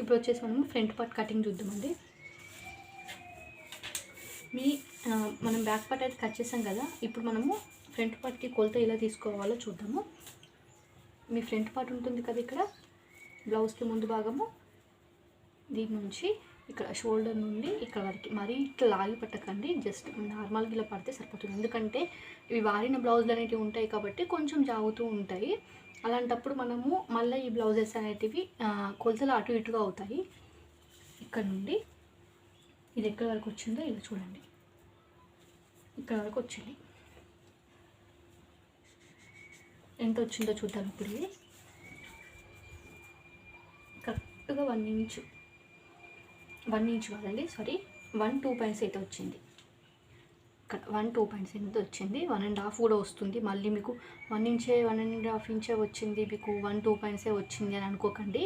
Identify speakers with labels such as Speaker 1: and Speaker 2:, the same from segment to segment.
Speaker 1: ఇప్పుడు వచ్చేసి మనము ఫ్రంట్ పార్ట్ కటింగ్ చూద్దామండి. మీ మనం బ్యాక్ పార్ట్ అయితే కట్ చేసాం కదా ఇప్పుడు మనము ఫ్రంట్ పార్ట్కి కొలత ఎలా తీసుకోవాలో చూద్దాము. మీ ఫ్రంట్ పార్ట్ ఉంటుంది కదా ఇక్కడ బ్లౌజ్కి ముందు భాగము దీని నుంచి ఇక్కడ షోల్డర్ నుండి ఇక్కడ వరకు. మరీ ఇట్లా లాగి పట్టకండి జస్ట్ నార్మల్గా ఇలా పడితే సరిపోతుంది. ఎందుకంటే ఇవి వారిన బ్లౌజులు అనేటివి ఉంటాయి కాబట్టి కొంచెం జాగుతూ ఉంటాయి. అలాంటప్పుడు మనము మళ్ళీ ఈ బ్లౌజెస్ అనేటివి కొలతలు అటు ఇటుగా అవుతాయి. ఇక్కడ నుండి ఇది ఎక్కడి వరకు వచ్చిందో ఇలా చూడండి. ఇక్కడ వరకు వచ్చింది. ఎంత వచ్చిందో చూద్దాం ఇప్పుడు ఇది. కరెక్ట్గా వన్ ఇంచ్ వన్ ఇంచ్ కాదండి సారీ వన్ టూ పాయింట్స్ అయితే వచ్చింది. ఇక్కడ వన్ టూ పాయింట్స్ అయితే వచ్చింది. వన్ అండ్ హాఫ్ కూడా వస్తుంది. మళ్ళీ మీకు వన్ ఇంచే వన్ అండ్ హాఫ్ ఇంచే వచ్చింది. మీకు వన్ టూ పాయింట్సే వచ్చింది అని అనుకోకండి.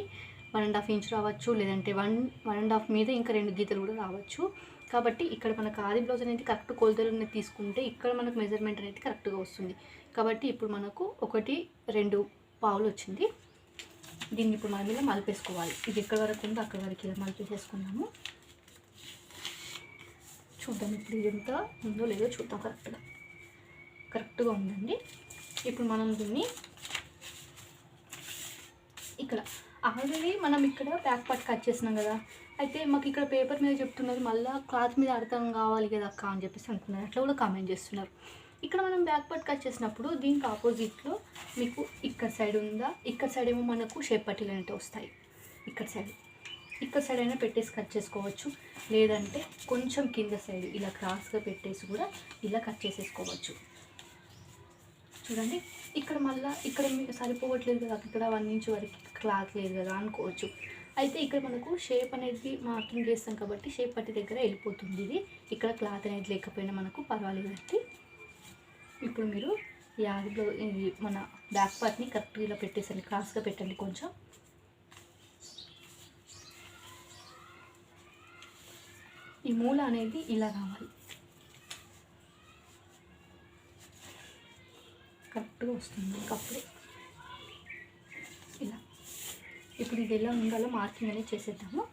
Speaker 1: వన్ అండ్ హాఫ్ ఇంచ్ రావచ్చు. లేదంటే వన్ వన్ అండ్ హాఫ్ మీద ఇంకా రెండు గీతలు కూడా రావచ్చు. కాబట్టి ఇక్కడ మనకు ఆది బ్లౌజ్ అనేది కరెక్ట్ కొలతలు అనేది తీసుకుంటే ఇక్కడ మనకు మెజర్మెంట్ అనేది కరెక్ట్గా వస్తుంది. కాబట్టి ఇప్పుడు మనకు ఒకటి రెండు పావులు వచ్చింది. దీన్ని ఇప్పుడు మనం ఇలా మలిపేసుకోవాలి. ఇది ఎక్కడ వరకు ఉందో అక్కడ వరకు ఇలా మలిపేసేసుకున్నాము చూద్దాం ఇప్పుడు ఇది ఎంత ఉందో లేదో చూద్దాం కరెక్ట్గా. కరెక్ట్గా ఉందండి. ఇప్పుడు మనం దీన్ని ఇక్కడ ఆల్రెడీ మనం ఇక్కడ బ్యాక్ పార్ట్ కట్ చేసినాం కదా. అయితే మాకు ఇక్కడ పేపర్ మీద చెప్తున్నారు మళ్ళీ క్లాత్ మీద అర్థం కావాలి కదా అక్క అని చెప్పేసి అంటున్నారు. అట్లా కూడా కామెంట్ చేస్తున్నారు. ఇక్కడ మనం బ్యాక్ పార్ట్ కట్ చేసినప్పుడు దీనికి ఆపోజిట్లో మీకు ఇక్కడ సైడ్ ఉందా? ఇక్కడ సైడ్ ఏమో మనకు షేప్ పట్టీలు అనేవి వస్తాయి. ఇక్కడ సైడ్. ఇక్కడ సైడ్ అయినా పెట్టేసి కట్ చేసుకోవచ్చు. లేదంటే కొంచెం కింద సైడ్ ఇలా క్రాస్గా పెట్టేసి కూడా ఇలా కట్ చేసేసుకోవచ్చు. చూడండి ఇక్కడ మళ్ళీ ఇక్కడ మీకు సరిపోవట్లేదు కదా ఇక్కడ వన్ ఇంచ్ వరకు క్లాత్ లేదు కదా అనుకోవచ్చు. అయితే ఇక్కడ మనకు షేప్ అనేది మార్కింగ్ చేస్తాం కాబట్టి షేప్ పట్టి దగ్గర వెళ్ళిపోతుంది ఇది. ఇక్కడ క్లాత్ అనేది లేకపోయినా మనకు పర్వాలేదు అండి ఇప్పుడు మీరు ఈ మన బ్యాక్ పార్ట్ని కరెక్ట్గా ఇలా పెట్టేసండి క్రాస్గా పెట్టండి కొంచెం. ఈ మూల అనేది ఇలా రావాలి. కరెక్ట్గా వస్తుంది ఇంకప్పుడే ఇలా. ఇప్పుడు ఇది ఎలా ఉండాలో మార్కింగ్ అనేది చేసేద్దాము.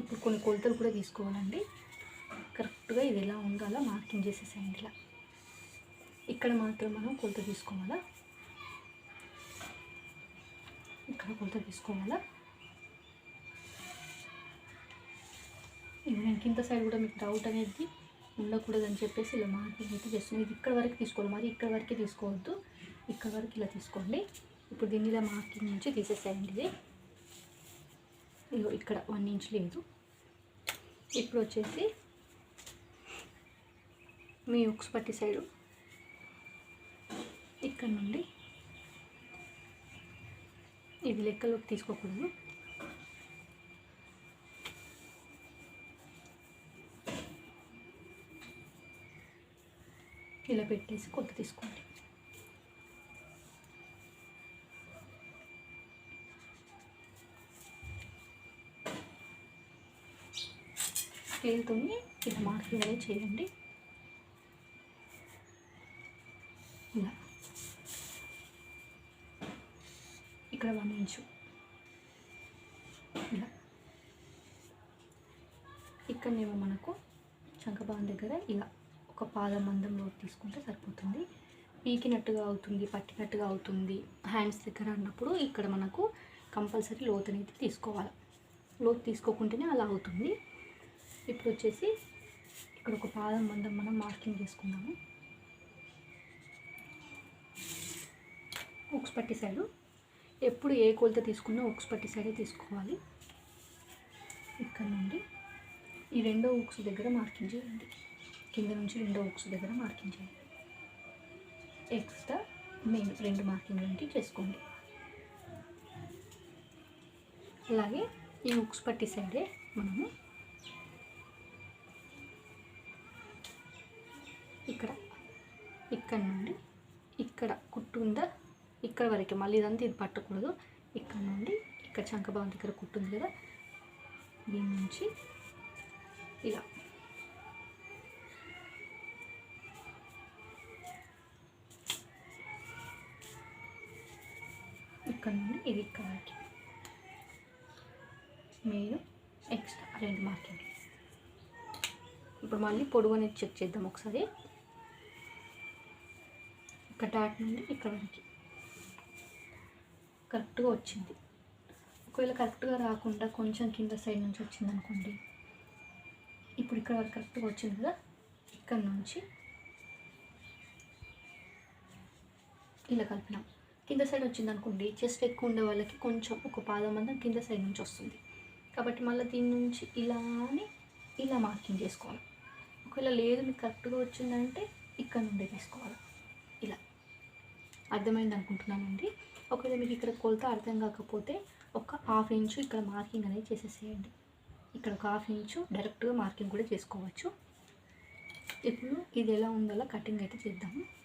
Speaker 1: ఇప్పుడు కొన్ని కొలతలు కూడా తీసుకోవాలండి. కరెక్ట్గా ఇది ఎలా ఉండాలో మార్కింగ్ చేసేసేయండి ఇలా. ఇక్కడ మాత్రం మనం కొలత తీసుకోవాలా? ఇక్కడ కొలత తీసుకోవాలా? ఇది నేను కింద సైడ్ కూడా మీకు డౌట్ అనేది ఉండకూడదని చెప్పేసి ఇలా మార్కింగ్ అయితే చేస్తున్నాను ఇది ఇక్కడ వరకు తీసుకోవాలి. మరి ఇక్కడ వరకే తీసుకోవద్దు. ఇక్కడ వరకు ఇలా తీసుకోండి. ఇప్పుడు దీన్ని ఇలా మార్కింగ్ నుంచి తీసేసేయండి ఇది. ఇదిగో ఇక్కడ వన్ ఇంచ్ లేదు. ఇప్పుడు వచ్చేసి మీ ఉక్స్ పట్టి సైడు ఇక్కడ నుండి ఇది లెక్కలోకి తీసుకోకూడదు. ఇలా పెట్టేసి కొత్త తీసుకోండి. స్కేల్తో ఇలా మార్కింగ్ అనేది చేయండి. ఇలా. ఇక్కడ వన్ ఇంచు. ఇలా. ఇక్కడనేమో మనకు చంకబాన్ దగ్గర ఇలా ఒక పాదం మందంలో తీసుకుంటే సరిపోతుంది. పీకినట్టుగా అవుతుంది పట్టినట్టుగా అవుతుంది. హ్యాండ్స్ దగ్గర అన్నప్పుడు ఇక్కడ మనకు కంపల్సరీ లోతు అనేది తీసుకోవాలి. లోతు తీసుకోకుంటేనే అలా అవుతుంది. ఇప్పుడు వచ్చేసి ఇక్కడ ఒక పాదం మందం మనం మార్కింగ్ చేసుకుందాము. ఉక్స్ పట్టి సైడు ఎప్పుడు ఏ కొలత తీసుకున్నా ఉక్స్ పట్టి సైడే తీసుకోవాలి. ఇక్కడ నుండి ఈ రెండో ఉక్స్ దగ్గర మార్కింగ్ చేయండి. కింద నుంచి రెండు ఉక్స్ దగ్గర మార్కింగ్ చేయండి. ఎక్స్ట్రా మెయిన్ రెండు మార్కింగ్ లాంటివి చేసుకోండి. అలాగే ఈ ఉక్స్ పట్టి సైడే మనము ఇక్కడ ఇక్కడ నుండి ఇక్కడ కుట్టుందా ఇక్కడ వరకు. మళ్ళీ ఇదంతా ఇది పట్టకూడదు. ఇక్కడ నుండి ఇక్కడ చంకబాబు దగ్గర కుట్టుంది కదా. దీని నుంచి ఇలా. ఇక్కడ నుండి ఇది ఇక్కడ వరకు. మీరు ఎక్స్ట్రా రెండు మార్కింగ్ ఇప్పుడు మళ్ళీ పొడవు అనేది చెక్ చేద్దాం ఒకసారి. ఇక్కడ డాట్ నుండి ఇక్కడ వరకు. కరెక్ట్గా వచ్చింది. ఒకవేళ కరెక్ట్గా రాకుండా కొంచెం కింద సైడ్ నుంచి వచ్చింది అనుకోండి. ఇప్పుడు ఇక్కడ వరకు కరెక్ట్గా వచ్చింది కదా? ఇక్కడ నుంచి ఇలా కలిపినాం. కింద సైడ్ వచ్చింది అనుకోండి చెస్ట్ ఎక్కువ ఉండే వాళ్ళకి కొంచెం ఒక పాదం మందం కింద సైడ్ నుంచి వస్తుంది. కాబట్టి మళ్ళీ దీని నుంచి ఇలా అని ఇలా మార్కింగ్ చేసుకోవాలి. ఒకవేళ లేదు మీకు కరెక్ట్గా వచ్చిందంటే ఇక్కడ నుండి తీసుకోవాలి. ఇలా. అర్థమైంది అనుకుంటున్నానండి? ఒకవేళ మీకు ఇక్కడ కొలత అర్థం కాకపోతే ఒక హాఫ్ ఇంచు ఇక్కడ మార్కింగ్ అనేది చేసేసేయండి. ఇక్కడ ఒక హాఫ్ ఇంచు డైరెక్ట్గా మార్కింగ్ కూడా చేసుకోవచ్చు. ఇప్పుడు ఇది ఎలా ఉందో కటింగ్ అయితే చేద్దాము.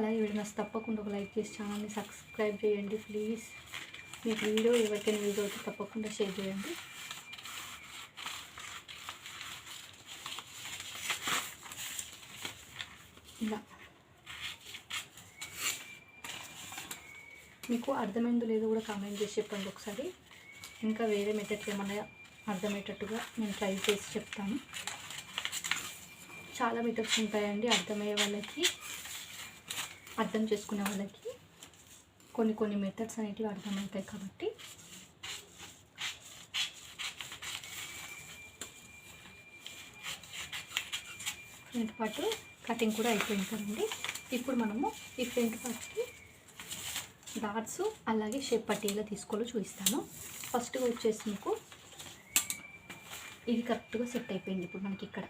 Speaker 1: అలాగే వీడియో తప్పకుండా ఒక లైక్ చేసి ఛానల్ని సబ్స్క్రైబ్ చేయండి ప్లీజ్. మీకు వీడియో ఎవరికైనా వీడియో అయితే తప్పకుండా షేర్ చేయండి. ఇలా. మీకు అర్థమైందో లేదో కూడా కామెంట్ చేసి చెప్పండి ఒకసారి. ఇంకా వేరే మెథడ్స్ ఏమన్నా అర్థమయ్యేటట్టుగా నేను ట్రై చేసి చెప్తాను. చాలా మెథడ్స్ ఉంటాయండి అర్థమయ్యే వాళ్ళకి. అర్థం చేసుకునే వాళ్ళకి కొన్ని కొన్ని మెథడ్స్ అనేటివి అర్థమవుతాయి కాబట్టి. ఫ్రంట్ పార్ట్ కటింగ్ కూడా అయిపోయింది కదండి. ఇప్పుడు మనము ఈ ఫ్రంట్ పార్ట్కి డాట్స్ అలాగే షేప్ పట్టి తీసుకోలో చూపిస్తాను. ఫస్ట్గా వచ్చేసి మీకు ఇది కరెక్ట్గా సెట్ అయిపోయింది. ఇప్పుడు మనకి ఇక్కడ.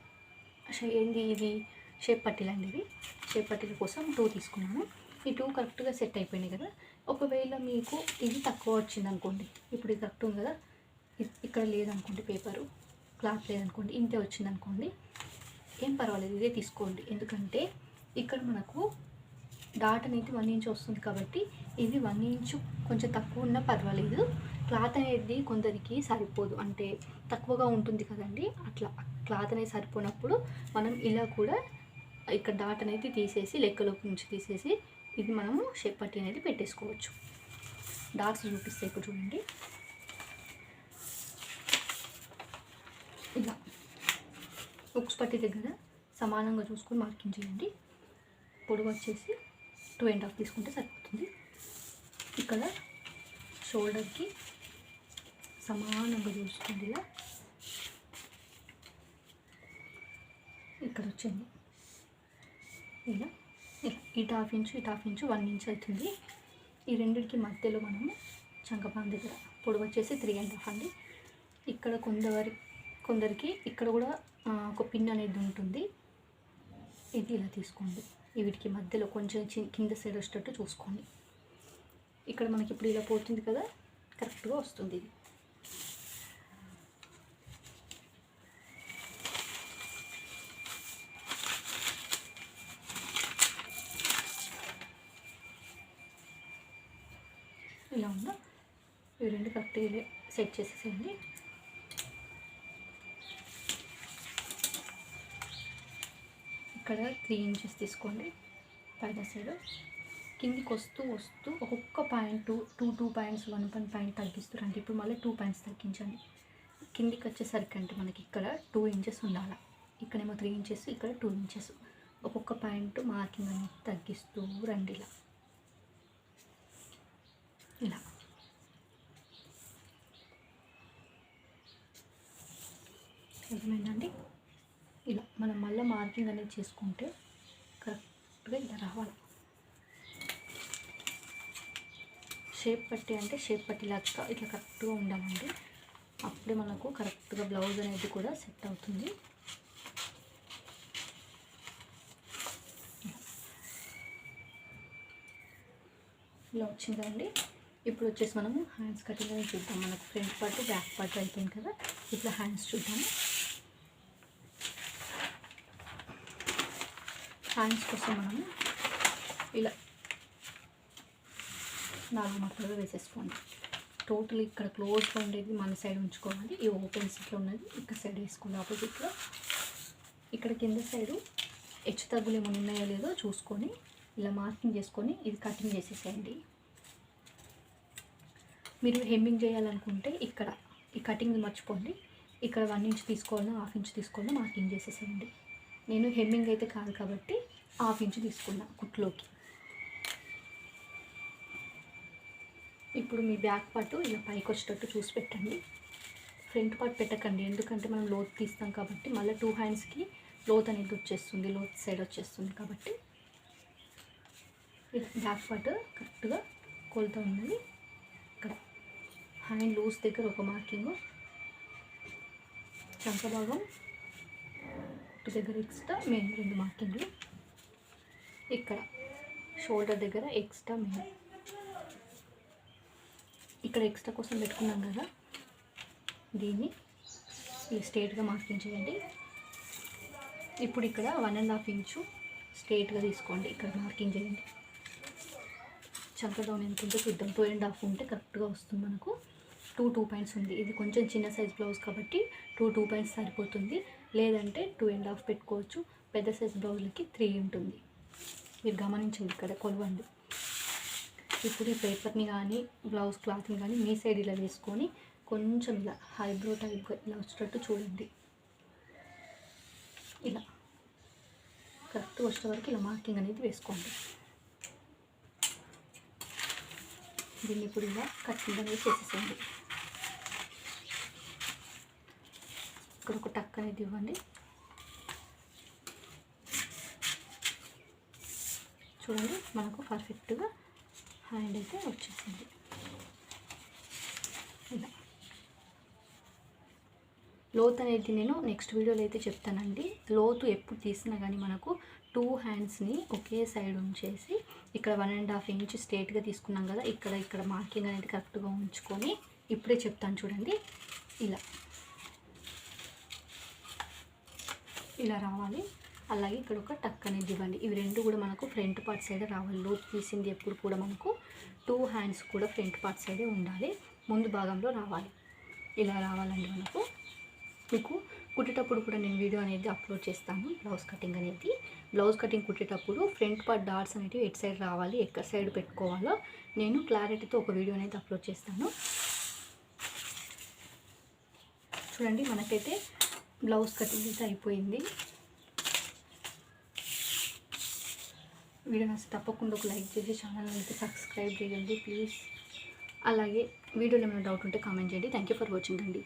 Speaker 1: ఏంది ఇది? షేప్ పట్టీలు ఇవి షేప్ కోసం టూ తీసుకున్నాను. ఈ టూ కరెక్ట్గా సెట్ అయిపోయినాయి కదా. ఒకవేళ మీకు ఇది తక్కువ వచ్చింది అనుకోండి ఇప్పుడు ఇది కరెక్ట్ ఉంది కదా. ఇక్కడ లేదనుకోండి పేపరు క్లాత్ లేదనుకోండి ఇంతే వచ్చింది అనుకోండి ఏం పర్వాలేదు ఇదే తీసుకోండి. ఎందుకంటే ఇక్కడ మనకు డాట్ అనేది వన్ ఇంచ్ వస్తుంది కాబట్టి ఇది వన్ ఇంచు కొంచెం తక్కువ ఉన్నా పర్వాలేదు. క్లాత్ అనేది కొందరికి సరిపోదు. అంటే తక్కువగా ఉంటుంది కదండి అట్లా క్లాత్ అనేది సరిపోనప్పుడు మనం ఇలా కూడా ఇక్కడ డాట్ అనేది తీసేసి లెక్కలోకి నుంచి తీసేసి ఇది మనము షేప్ పట్టి అనేది పెట్టేసుకోవచ్చు. డాట్స్ చూపిస్తే ఇప్పుడు చూడండి. ఇలా. ఉక్స్ పట్టి దగ్గర సమానంగా చూసుకొని మార్కింగ్ చేయండి. పొడవు వచ్చేసి టూ అండ్ హాఫ్ తీసుకుంటే సరిపోతుంది. ఇక్కడ షోల్డర్కి సమానంగా చూసుకోండి ఇలా. ఇక్కడ వచ్చింది ఇలా ఇలా ఇటు హాఫ్ ఇంచు ఇటు హాఫ్ ఇంచు వన్ ఇంచ్ అవుతుంది. ఈ రెండింటికి మధ్యలో మనము చంకపాన్ దగ్గర పొడవు వచ్చేసి త్రీ అండ్ హాఫ్ అండి. ఇక్కడ కొందరి కొందరికి ఇక్కడ కూడా ఒక పిన్ అనేది ఉంటుంది. ఇది ఇలా తీసుకోండి. వీటికి మధ్యలో కొంచెం కింద సైడ్ వచ్చేటట్టు చూసుకోండి. ఇక్కడ మనకి ఇప్పుడు ఇలా పోతుంది కదా కరెక్ట్గా వస్తుంది ఇది. ఇలా ఉందో? ఇవి రెండు కరెక్ట్గా సెట్ చేసేసేయండి. ఇక్కడ త్రీ ఇంచెస్ తీసుకోండి పైన సైడ్. కిందికి వస్తూ వస్తూ ఒక్కొక్క point two two two points one one point తగ్గిస్తారండి ఇప్పుడు మళ్ళీ టూ పాయింట్స్ తగ్గించండి. కిందికి వచ్చేసరికి అంటే మనకి ఇక్కడ టూ ఇంచెస్ ఉండాలి? ఇక్కడేమో త్రీ ఇంచెస్ ఇక్కడ టూ ఇంచెస్. ఒక్కొక్క పాయింట్ మార్కింగ్ అనేది తగ్గిస్తూ రండి ఇలా. ఇలా. అర్థమైందండి? ఇలా మనం మళ్ళీ మార్కింగ్ అనేది చేసుకుంటే కరెక్ట్గా ఇలా రావాలి. షేప్ పట్టి అంటే షేప్ పట్టి లాగా ఇట్లా కరెక్ట్గా ఉండాలండి. అప్పుడే మనకు కరెక్ట్గా బ్లౌజ్ అనేది కూడా సెట్ అవుతుంది. ఇలా వచ్చిందండి ఇప్పుడు వచ్చేసి మనము హ్యాండ్స్ కటింగ్ అనేది చూద్దాం. మనకు ఫ్రంట్ పార్ట్ బ్యాక్ పార్ట్ అయిపోయింది కదా? ఇట్లా హ్యాండ్స్ చూద్దాము. హ్యాండ్స్ కోసం మనము ఇలా నాలుగు మక్కలుగా వేసేసుకోండి. టోటల్ ఇక్కడ క్లోజ్గా ఉండేది మన సైడ్ ఉంచుకోవాలి. ఈ ఓపెన్ సీట్లో ఉన్నది ఇక్కడ సైడ్ వేసుకోండి. ఆపోజిట్లో ఇక్కడ కింద సైడు హెచ్చు తగ్గులు ఏమైనా ఉన్నాయో లేదో చూసుకొని ఇలా మార్కింగ్ చేసుకొని ఇది కటింగ్ చేసేసేయండి. మీరు హెమ్మింగ్ చేయాలనుకుంటే ఇక్కడ ఈ కటింగ్ మర్చిపోండి. ఇక్కడ వన్ ఇంచ్ తీసుకోవాలో హాఫ్ ఇంచ్ తీసుకోవాలో మార్కింగ్ చేసేసేయండి. నేను హెమ్మింగ్ అయితే కాదు కాబట్టి హాఫ్ ఇంచ్ తీసుకున్నా కుట్లోకి. ఇప్పుడు మీ బ్యాక్ పార్ట్ ఇలా పైకి వచ్చేటట్టు చూసి పెట్టండి. ఫ్రంట్ పార్ట్ పెట్టకండి. ఎందుకంటే మనం లోత్ తీస్తాం కాబట్టి మళ్ళీ టూ హ్యాండ్స్కి లోత్ అనేది వచ్చేస్తుంది. లోత్ సైడ్ వచ్చేస్తుంది కాబట్టి బ్యాక్ పార్ట్ కరెక్ట్గా కొలుతూ ఉన్నది ఇక్కడ హ్యాండ్ లూజ్ దగ్గర ఒక మార్కింగ్ చంక భాగం ఇటు దగ్గర ఎక్స్ట్రా మెయిన్ రెండు మార్కింగ్లు ఇక్కడ షోల్డర్ దగ్గర ఎక్స్ట్రా మెయిన్ ఇక్కడ ఎక్స్ట్రా కోసం పెట్టుకున్నాం కదా దీన్ని ఈ స్ట్రేట్గా మార్కింగ్ చేయండి. ఇప్పుడు ఇక్కడ వన్ అండ్ హాఫ్ ఇంచు స్ట్రేట్గా తీసుకోండి ఇక్కడ మార్కింగ్ చేయండి. చంక ఎంత ఉంటే చూద్దాం టూ అండ్ హాఫ్ ఉంటే కరెక్ట్గా వస్తుంది మనకు. టూ టూ పాయింట్స్ ఉంది. ఇది కొంచెం చిన్న సైజ్ బ్లౌజ్ కాబట్టి టూ టూ పాయింట్స్ సరిపోతుంది. లేదంటే టూ అండ్ హాఫ్ పెట్టుకోవచ్చు. పెద్ద సైజ్ బ్లౌజ్లకి త్రీ ఉంటుంది. మీరు గమనించండి ఇక్కడ కొలవండి. ఇప్పుడు ఈ పేపర్ని కానీ బ్లౌజ్ క్లాత్ని కానీ మీ సైడ్ ఇలా వేసుకొని కొంచెం ఇలా హైబ్రో టైప్గా ఇలా వచ్చేటట్టు చూడండి. ఇలా. కరెక్ట్ వచ్చే వరకు ఇలా మార్కింగ్ అనేది వేసుకోండి. దీన్ని ఇప్పుడు ఇలా కటింగ్ అనేది చేసేసేయండి ఇక్కడ ఒక టక్ అనేది ఇవ్వండి. చూడండి మనకు పర్ఫెక్ట్గా హ్యాండ్ అయితే వచ్చేసింది. ఇలా. లోత్ అనేది నేను నెక్స్ట్ వీడియోలో అయితే చెప్తానండి. లోతు ఎప్పుడు తీసినా కానీ మనకు టూ హ్యాండ్స్ని ఒకే సైడ్ ఉంచేసి ఇక్కడ వన్ అండ్ హాఫ్ ఇంచ్ స్ట్రేట్గా తీసుకున్నాం కదా ఇక్కడ ఇక్కడ మార్కింగ్ అనేది కరెక్ట్గా ఉంచుకొని ఇప్పుడే చెప్తాను చూడండి. ఇలా. ఇలా రావాలి. అలాగే ఇక్కడ ఒక టక్ అనేది ఇవ్వండి. ఇవి రెండు కూడా మనకు ఫ్రంట్ పార్ట్ సైడ్ రావాలి. లోతు తీసింది ఎప్పుడు కూడా మనకు టూ హ్యాండ్స్ కూడా ఫ్రంట్ పార్ట్ సైడే ఉండాలి. ముందు భాగంలో రావాలి. ఇలా రావాలండి మనకు. మీకు కుట్టేటప్పుడు కూడా నేను వీడియో అనేది అప్లోడ్ చేస్తాను బ్లౌజ్ కటింగ్ అనేది. బ్లౌజ్ కటింగ్ కుట్టేటప్పుడు ఫ్రంట్ పార్ట్ డాట్స్ అనేవి ఎటు సైడ్ రావాలి ఎక్కడ సైడ్ పెట్టుకోవాలో నేను క్లారిటీతో ఒక వీడియో అనేది అప్లోడ్ చేస్తాను. చూడండి మనకైతే బ్లౌజ్ కటింగ్ అయితే అయిపోయింది. వీడియో నచ్చితే తప్పకుండా ఒక లైక్ చేసి ఛానల్ అయితే సబ్స్క్రైబ్ చేయండి ప్లీజ్ అలాగే వీడియోలో ఏమైనా డౌట్ ఉంటే కామెంట్ చేయండి. థ్యాంక్ యూ ఫర్ వాచింగ్ అండి.